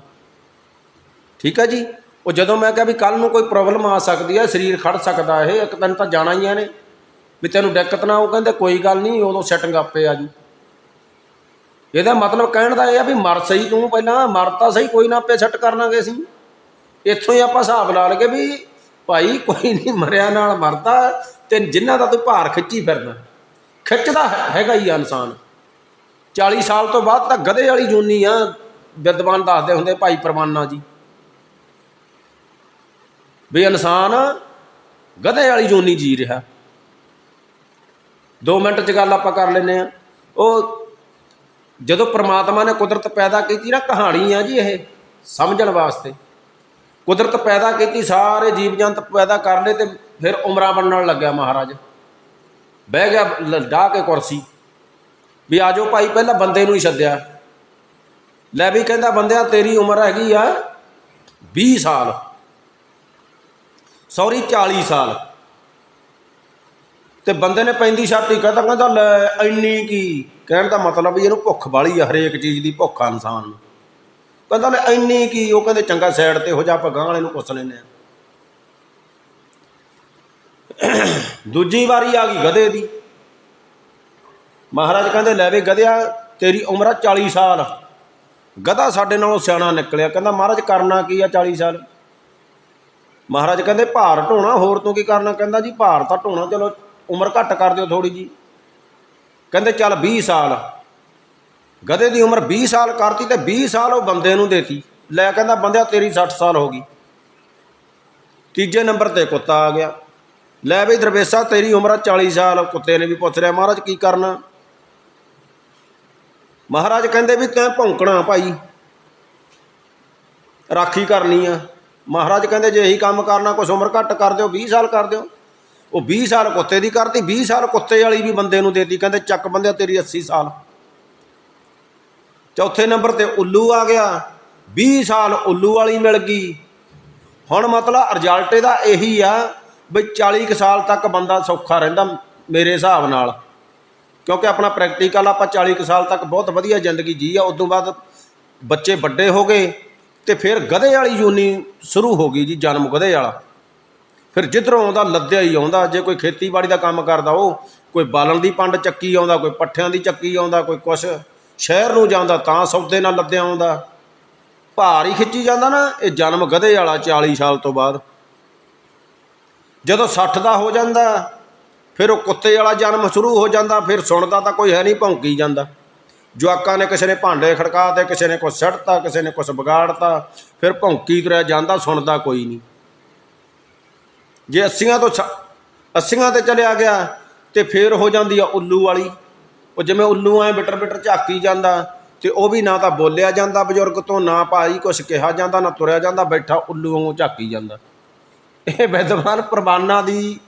ਠੀਕ ਹੈ ਜੀ? ਉਹ ਜਦੋਂ ਮੈਂ ਕਿਹਾ ਵੀ ਕੱਲ ਨੂੰ ਕੋਈ ਪ੍ਰੋਬਲਮ ਆ ਸਕਦੀ ਹੈ ਸਰੀਰ ਖੜ ਸਕਦਾ ਇਹ, ਇੱਕ ਦਿਨ ਤਾਂ ਜਾਣਾ ਹੀ ਆ ਨੇ ਵੀ ਤੈਨੂੰ ਦਿੱਕਤ ਨਾ ਉਹ ਕਹਿੰਦੇ ਕੋਈ ਗੱਲ ਨਹੀਂ, ਉਦੋਂ ਸੈਟਿੰਗ ਆਪੇ ਆ ਜੂ। ਇਹਦਾ ਮਤਲਬ ਕਹਿਣ ਦਾ ਇਹ ਆ ਵੀ ਮਰ ਸਹੀ ਤੂੰ ਪਹਿਲਾਂ, ਮਰ ਤਾਂ ਸਹੀ, ਕੋਈ ਨਾ ਆਪੇ ਸੈੱਟ ਕਰ ਲਾਂਗੇ ਅਸੀਂ। ਇੱਥੋਂ ਹੀ ਆਪਾਂ ਹਿਸਾਬ ਲਾ ਲਗੇ ਵੀ ਭਾਈ ਕੋਈ ਨਹੀਂ, ਮਰਿਆ ਨਾਲ ਮਰਦਾ, ਤੇ ਜਿਨ੍ਹਾਂ ਦਾ ਤੂੰ ਭਾਰ ਖਿੱਚੀ ਫਿਰਦਾ। ਖਿੱਚਦਾ ਹੈਗਾ ਹੀ ਆ ਇਨਸਾਨ। 40 ਸਾਲ ਤੋਂ ਬਾਅਦ ਤਾਂ ਗਧੇ ਵਾਲੀ ਜੂਨੀ ਆ, ਵਿਦਵਾਨ ਦੱਸਦੇ ਹੁੰਦੇ ਭਾਈ ਪਰਮਾਨਾ ਜੀ। ਵੀ ਇਨਸਾਨ ਗਧੇ ਵਾਲੀ ਜੂਨੀ ਜੀ ਰਿਹਾ। 2 ਮਿੰਟ 'ਚ ਗੱਲ ਆਪਾਂ ਕਰ ਲੈਨੇ ਆ ਉਹ ਜਦੋਂ ਪ੍ਰਮਾਤਮਾ ਨੇ ਕੁਦਰਤ ਪੈਦਾ ਕੀਤੀ ਨਾ, ਕਹਾਣੀ ਆ ਜੀ ਇਹ, ਸਮਝਣ ਵਾਸਤੇ। ਕੁਦਰਤ ਪੈਦਾ ਕੀਤੀ, ਸਾਰੇ ਜੀਵ ਜੰਤ ਪੈਦਾ ਕਰ ਲਏ ਤੇ ਫਿਰ ਉਮਰਾਂ ਬਣਨ ਲੱਗਿਆ ਮਹਾਰਾਜ। ਬਹਿ ਗਿਆ ਡਾ ਕੇ ਕੁਰਸੀ। ਵੀ ਆਜੋ ਭਾਈ, ਪਹਿਲਾਂ ਬੰਦੇ ਨੂੰ ਹੀ ਸੱਦਿਆ। ਲੈ ਵੀ ਕਹਿੰਦਾ, ਬੰਦਿਆ, ਤੇਰੀ ਉਮਰ ਹੈਗੀ ਆ 20 ਸਾਲ। ਸੌਰੀ 40 ਸਾਲ। ਤੇ ਬੰਦੇ ਨੇ ਪੈਂਦੀ ਛਾਤੀ ਕਹਤਾ ਕਹਿੰਦਾ, ਲੈ, ਇੰਨੀ ਕੀ? ਕਹਿਣ ਦਾ ਮਤਲਬ ਵੀ ਇਹਨੂੰ ਭੁੱਖ ਵਾਲੀ ਆ, ਹਰੇਕ ਚੀਜ਼ ਦੀ ਭੁੱਖ ਆ ਇਨਸਾਨ ਨੂੰ। ਕਹਿੰਦਾ, ਲੈ, ਇੰਨੀ ਕੀ? ਉਹ ਕਹਿੰਦੇ, ਚੰਗਾ ਸਾਈਡ ਤੇ ਹੋ ਜਾ ਆਪਾਂ ਗਾਂ ਵਾਲੇ ਨੂੰ ਪੁੱਛ ਲੈਨੇ ਆ ਦੂਜੀ ਵਾਰੀ ਆ ਗਈ ਗਧੇ ਦੀ। ਮਹਾਰਾਜ ਕਹਿੰਦੇ, ਲੈ ਵੇ ਗਧਿਆ, ਤੇਰੀ ਉਮਰ ਆ 40 ਸਾਲ। ਗਧਾ ਸਾਡੇ ਨਾਲੋਂ ਸਿਆਣਾ ਨਿਕਲਿਆ। ਕਹਿੰਦਾ, ਮਹਾਰਾਜ, ਕਰਨਾ ਕੀ ਆ 40 ਸਾਲ? ਮਹਾਰਾਜ ਕਹਿੰਦੇ ਭਾਰ ਢੋਣਾ, ਹੋਰ ਤੋਂ ਕੀ ਕਰਨਾ? ਕਹਿੰਦਾ ਜੀ ਭਾਰ ਤਾਂ ਢੋਣਾ, ਚਲੋ ਉਮਰ ਘੱਟ ਕਰ ਦਿਓ ਥੋੜੀ ਜੀ। ਕਹਿੰਦੇ ਚੱਲ 20 ਸਾਲ। ਗਧੇ ਦੀ ਉਮਰ 20 ਸਾਲ ਕਰਤੀ ਤੇ 20 ਸਾਲ ਉਹ ਬੰਦੇ ਨੂੰ ਦੇਤੀ। ਲੈ ਕਹਿੰਦਾ ਬੰਦਿਆ, ਤੇਰੀ 60 ਸਾਲ ਹੋ ਗਈ। ਤੀਜੇ ਨੰਬਰ ਤੇ ਕੁੱਤਾ ਆ ਗਿਆ। ਲੈ ਬਈ ਦਰਵੇਸ਼ਾ, ਤੇਰੀ ਉਮਰ ਆ 40 ਸਾਲ। ਕੁੱਤੇ ਨੇ ਵੀ ਪੁੱਛ ਲਿਆ, ਮਹਾਰਾਜ ਕੀ ਕਰਨਾ? ਮਹਾਰਾਜ ਕਹਿੰਦੇ ਵੀ ਤੈਂ ਭੌਂਕਣਾ ਭਾਈ। ਰਾਖੀ ਕਰਨੀ ਆ। ਮਹਾਰਾਜ ਕਹਿੰਦੇ ਜੇ ਇਹੀ ਕੰਮ ਕਰਨਾ, ਕੁਛ ਉਮਰ ਘੱਟ ਕਰ ਦਿਓ 20 ਸਾਲ ਕਰ ਦਿਓ। ਉਹ 20 ਸਾਲ ਕੁੱਤੇ ਦੀ ਕਰਤੀ 20 ਸਾਲ ਕੁੱਤੇ ਵਾਲੀ ਵੀ ਬੰਦੇ ਨੂੰ ਦੇਤੀ, ਕਹਿੰਦੇ ਚੱਕ ਬੰਦਿਆ ਤੇਰੀ 80 ਸਾਲ। ਚੌਥੇ ਨੰਬਰ ਤੇ ਉੱਲੂ ਆ ਗਿਆ 20 ਸਾਲ ਉੱਲੂ ਵਾਲੀ ਮਿਲ ਗਈ। ਹੁਣ ਮਤਲਬ ਰਿਜ਼ਲਟ ਇਹਦਾ ਇਹੀ ਆ ਵੀ 40 ਕੁ ਸਾਲ ਤੱਕ ਬੰਦਾ ਸੌਖਾ ਰਹਿੰਦਾ ਮੇਰੇ ਹਿਸਾਬ ਨਾਲ। ਕਿਉਂਕਿ ਆਪਣਾ ਪ੍ਰੈਕਟੀਕਲ ਆਪਾਂ 40 ਕੁ ਸਾਲ ਤੱਕ ਬਹੁਤ ਵਧੀਆ ਜ਼ਿੰਦਗੀ ਜੀ ਆ, ਉਦੋਂ ਬਾਅਦ ਬੱਚੇ ਵੱਡੇ ਹੋ ਗਏ। ਤੇ ਫਿਰ ਗਧੇ ਵਾਲੀ ਯੂਨੀ ਸ਼ੁਰੂ ਹੋ ਗਈ ਜੀ, ਜਨਮ ਗਧੇ ਵਾਲਾ। ਫਿਰ ਜਿੱਧਰੋਂ ਆਉਂਦਾ, ਲੱਦਿਆ ਹੀ ਆਉਂਦਾ, ਜੇ ਕੋਈ ਖੇਤੀਬਾੜੀ ਦਾ ਕੰਮ ਕਰਦਾ, ਉਹ ਕੋਈ ਬਾਲਣ ਦੀ ਪੰਡ ਚੱਕੀ ਆਉਂਦਾ, ਕੋਈ ਪੱਠਿਆਂ ਦੀ ਚੱਕੀ ਆਉਂਦਾ, ਕੋਈ ਕੁਛ। ਸ਼ਹਿਰ ਨੂੰ ਜਾਂਦਾ, ਤਾਂ ਸੌਦੇ ਨਾਲ ਲੱਦਿਆ ਆਉਂਦਾ। ਭਾਰ ਹੀ ਖਿੱਚੀ ਜਾਂਦਾ ਨਾ, ਇਹ ਜਨਮ ਗਧੇ ਵਾਲਾ 40 ਸਾਲ ਤੋਂ ਬਾਅਦ। ਜਦੋਂ 60 ਦਾ ਹੋ ਜਾਂਦਾ, ਫਿਰ ਉਹ ਕੁੱਤੇ ਵਾਲਾ ਜਨਮ ਸ਼ੁਰੂ ਹੋ ਜਾਂਦਾ, ਫਿਰ ਸੁਣਦਾ ਤਾਂ ਕੋਈ ਹੈ ਨਹੀਂ, ਭੌਂਕੀ ਜਾਂਦਾ। ਜਵਾਕਾਂ ਨੇ ਕਿਸੇ ਨੇ ਭਾਂਡੇ ਖੜਕਾ ਤੇ ਕਿਸੇ ਨੇ ਕੁਛ ਸੱਟਤਾ, ਕਿਸੇ ਨੇ ਕੁਛ ਵਿਗਾੜਤਾ, ਫਿਰ ਭੌਂਕੀ ਤੁਰਿਆ ਜਾਂਦਾ, ਸੁਣਦਾ ਕੋਈ ਨਹੀਂ। ਜੇ 80 ਤੋਂ 80 ਤੇ ਚਲਿਆ ਗਿਆ, ਤੇ ਫੇਰ ਹੋ ਜਾਂਦੀ ਆ ਉੱਲੂ ਵਾਲੀ। ਉਹ ਜਿਵੇਂ ਉੱਲੂ ਐ ਬਿਟਰ ਬਿਟਰ ਝਾਕੀ ਜਾਂਦਾ, ਤੇ ਉਹ ਵੀ ਨਾ ਤਾਂ ਬੋਲਿਆ ਜਾਂਦਾ ਬਜ਼ੁਰਗ ਤੋਂ, ਨਾ ਭਾਈ ਕੁਛ ਕਿਹਾ ਜਾਂਦਾ, ਨਾ ਤੁਰਿਆ ਜਾਂਦਾ, ਬੈਠਾ ਉੱਲੂ ਵਾਂਗੂ ਝਾਕੀ ਜਾਂਦਾ। ਇਹ ਵਿਦਵਾਨ ਪ੍ਰਵਾਨਾਂ ਦੀ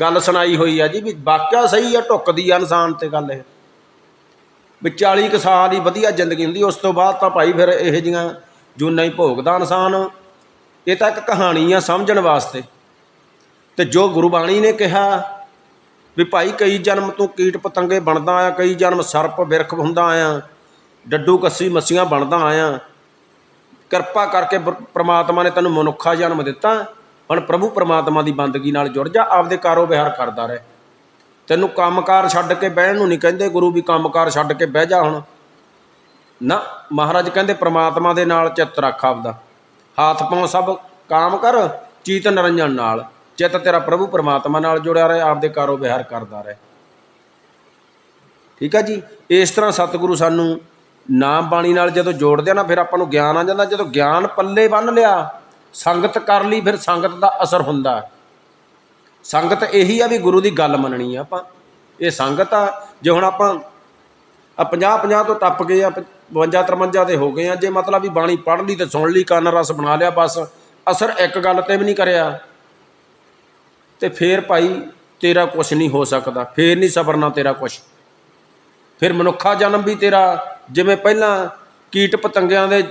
ਗੱਲ ਸੁਣਾਈ ਹੋਈ ਆ ਜੀ, ਵੀ ਵਾਕਿਆ ਸਹੀ ਆ, ਢੁੱਕਦੀ ਆ ਇਨਸਾਨ ਤੇ ਗੱਲ ਇਹ। ਵੀ 40 ਕੁ ਸਾਲ ਹੀ ਵਧੀਆ ਜ਼ਿੰਦਗੀ ਹੁੰਦੀ, ਉਸ ਤੋਂ ਬਾਅਦ ਤਾਂ ਭਾਈ ਫਿਰ ਇਹੋ ਜੀਆਂ ਜੂਨਾਂ ਹੀ ਭੋਗਦਾ ਇਨਸਾਨ। ਇਹ ਤਾਂ ਇੱਕ ਕਹਾਣੀ ਆ ਸਮਝਣ ਵਾਸਤੇ। ਤੇ ਜੋ ਗੁਰਬਾਣੀ ਨੇ ਕਿਹਾ ਵੀ ਭਾਈ ਕਈ ਜਨਮ ਤੂੰ ਕੀਟ ਪਤੰਗੇ ਬਣਦਾ ਆਇਆ ਕਈ ਜਨਮ ਸਰਪ ਬਿਰਖ ਹੁੰਦਾ ਆਇਆ ਡੱਡੂ ਕੱਸੀ ਮੱਸੀਆਂ ਬਣਦਾ ਆਇਆ ਕਿਰਪਾ ਕਰਕੇ ਬਰ- ਪ੍ਰਮਾਤਮਾ ਨੇ ਤੈਨੂੰ ਮਨੁੱਖਾ ਜਨਮ ਦਿੱਤਾ। ਹੁਣ ਪ੍ਰਭੂ ਪ੍ਰਮਾਤਮਾ ਦੀ ਬੰਦਗੀ ਨਾਲ ਜੁੜ ਜਾ, ਆਪਦੇ ਕਾਰੋ ਵਿਹਾਰ ਕਰਦਾ ਰਹੇ। ਤੈਨੂੰ ਕੰਮਕਾਰ ਛੱਡ ਕੇ ਬਹਿਣ ਨੂੰ ਨਹੀਂ ਕਹਿੰਦੇ, ਗੁਰੂ ਵੀ ਕੰਮਕਾਰ ਛੱਡ ਕੇ ਬਹਿ ਜਾ ਹੁਣ। ਨਾ, ਮਹਾਰਾਜ ਕਹਿੰਦੇ ਪ੍ਰਮਾਤਮਾ ਦੇ ਨਾਲ ਚਿੱਤ ਰੱਖ ਆਪਦਾ। ਹੱਥ ਪਾਉ ਸਭ ਕਾਮ ਕਰ, ਚੀਤ ਨਿਰੰਜਨ ਨਾਲ। ਚਿੱਤ ਤੇਰਾ ਪ੍ਰਭੂ ਪ੍ਰਮਾਤਮਾ ਨਾਲ ਜੁੜਿਆ ਰਹੇ, ਆਪਦੇ ਕਾਰੋ ਵਿਹਾਰ ਕਰਦਾ ਰਹੇ। ਠੀਕ ਆ ਜੀ? ਇਸ ਤਰ੍ਹਾਂ ਸਤਿਗੁਰੂ ਸਾਨੂੰ ਨਾਮ ਬਾਣੀ ਨਾਲ ਜਦੋਂ ਜੋੜਦੇ ਆ ਨਾ, ਫਿਰ ਆਪਾਂ ਨੂੰ ਗਿਆਨ ਆ ਜਾਂਦਾ। ਜਦੋਂ ਗਿਆਨ ਪੱਲੇ ਬੰਨ ਲਿਆ, ਸੰਗਤ ਕਰ ਲਈ, ਫਿਰ ਸੰਗਤ ਦਾ ਅਸਰ ਹੁੰਦਾ। ਸੰਗਤ ਇਹੀ ਆ ਵੀ ਗੁਰੂ ਦੀ ਗੱਲ ਮੰਨਣੀ ਆ ਆਪਾਂ। ਇਹ ਸੰਗਤ ਆ, ਜੇ ਹੁਣ ਆਪਾਂ ਆ 50 50 ਤੋਂ ਟੱਪ ਗਏ ਆ 52 53 ਦੇ ਹੋ ਗਏ ਆ, ਜੇ ਮਤਲਬ ਵੀ ਬਾਣੀ ਪੜ੍ਹ ਲਈ ਤੇ ਸੁਣ ਲਈ, ਕੰਨ ਰਸ ਬਣਾ ਲਿਆ ਬਸ, ਅਸਰ ਇੱਕ ਗੱਲ ਤੇ ਵੀ ਨਹੀਂ ਕਰਿਆ। ਤੇ ਫੇਰ ਭਾਈ ਤੇਰਾ ਕੁਝ ਨਹੀਂ ਹੋ ਸਕਦਾ, ਫੇਰ ਨਹੀਂ ਸਬਰਨਾ ਤੇਰਾ ਕੁਝ ਫਿਰ ਮਨੁੱਖਾ ਜਨਮ ਵੀ ਤੇਰਾ, ਜਿਵੇਂ ਪਹਿਲਾਂ ਕੀਟ ਪਤੰਗਿਆਂ ਦੇ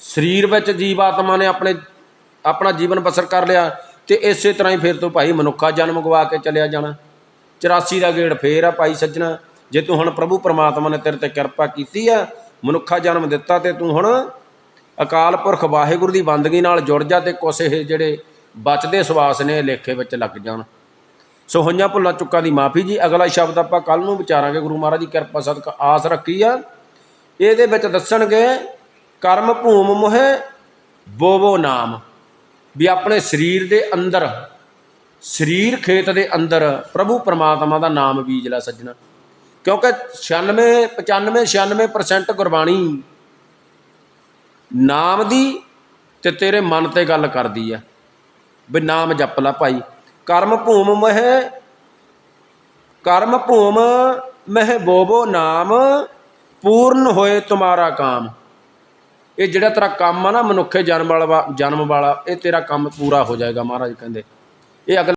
ਸਰੀਰ ਵਿੱਚ ਜੀਵ ਆਤਮਾ ਨੇ ਆਪਣੇ, ਆਪਣਾ ਜੀਵਨ ਬਸਰ ਕਰ ਲਿਆ ਤੇ ਇਸੇ ਤਰ੍ਹਾਂ ਹੀ ਫਿਰ ਤੋਂ ਭਾਈ ਮਨੁੱਖਾ ਜਨਮ ਗਵਾ ਕੇ ਚਲਿਆ ਜਾਣਾ। 84 ਦਾ ਗੇੜ ਫੇਰ ਆ ਭਾਈ ਸੱਜਣਾ। ਜੇ ਤੂੰ ਹੁਣ ਪ੍ਰਭੂ ਪਰਮਾਤਮਾ ਨੇ ਤੇਰੇ ਤੇ ਕਿਰਪਾ ਕੀਤੀ ਆ, ਮਨੁੱਖਾ ਜਨਮ ਦਿੱਤਾ ਤੇ ਤੂੰ ਹੁਣ ਅਕਾਲ ਪੁਰਖ ਵਾਹਿਗੁਰੂ ਦੀ ਬੰਦਗੀ ਨਾਲ ਜੁੜ ਜਾ ਤੇ ਕੁਛ ਇਹ ਜਿਹੜੇ ਬਚਦੇ ਸਵਾਸ ਨੇ ਲੇਖੇ ਵਿੱਚ ਲੱਗ ਜਾਣ। ਸੋ ਹੋਈਆਂ ਭੁੱਲਾਂ ਚੁੱਕਾਂ ਦੀ ਮਾਫੀ ਜੀ। ਅਗਲਾ ਸ਼ਬਦ ਆਪਾਂ ਕੱਲ ਨੂੰ ਵਿਚਾਰਾਂਗੇ। ਗੁਰੂ ਮਹਾਰਾਜ ਦੀ ਕਿਰਪਾ ਸਦਕਾ ਆਸ ਰੱਖੀ ਆ। ਇਹਦੇ ਵਿੱਚ ਦੱਸਣਗੇ, ਕਰਮ ਭੂਮ ਮੋਹਿ ਬੋਵੋ ਨਾਮ। ਵੀ ਆਪਣੇ ਸਰੀਰ ਦੇ ਅੰਦਰ, ਸਰੀਰ ਖੇਤ ਦੇ ਅੰਦਰ ਪ੍ਰਭੂ ਪਰਮਾਤਮਾ ਦਾ ਨਾਮ ਬੀਜ ਲੈ ਸੱਜਣਾ। ਕਿਉਂਕਿ 96 95 96% ਗੁਰਬਾਣੀ ਨਾਮ ਦੀ ਤੇ ਤੇਰੇ ਮਨ ਤੇ ਗੱਲ ਕਰਦੀ ਆ, ਵੀ ਨਾਮ ਜਪ ਲੈ ਭਾਈ। ਕਰਮ ਭੂਮ ਮਹਿ, ਕਰਮ ਭੂਮ ਮਹਿ ਬੋਬੋ ਨਾਮ, ਪੂਰਨ ਹੋਏ ਤੁਮਾਰਾ ਕਾਮ। ਇਹ ਜਿਹੜਾ ਤੇਰਾ ਕੰਮ ਆ ਨਾ ਮਨੁੱਖੇ ਜਨਮ ਵਾਲਾ ਜਨਮ ਵਾਲਾ, ਇਹ ਤੇਰਾ ਕੰਮ ਪੂਰਾ ਹੋ ਜਾਏਗਾ ਮਹਾਰਾਜ ਕਹਿੰਦੇ। ਇਹ ਅਗਲਾ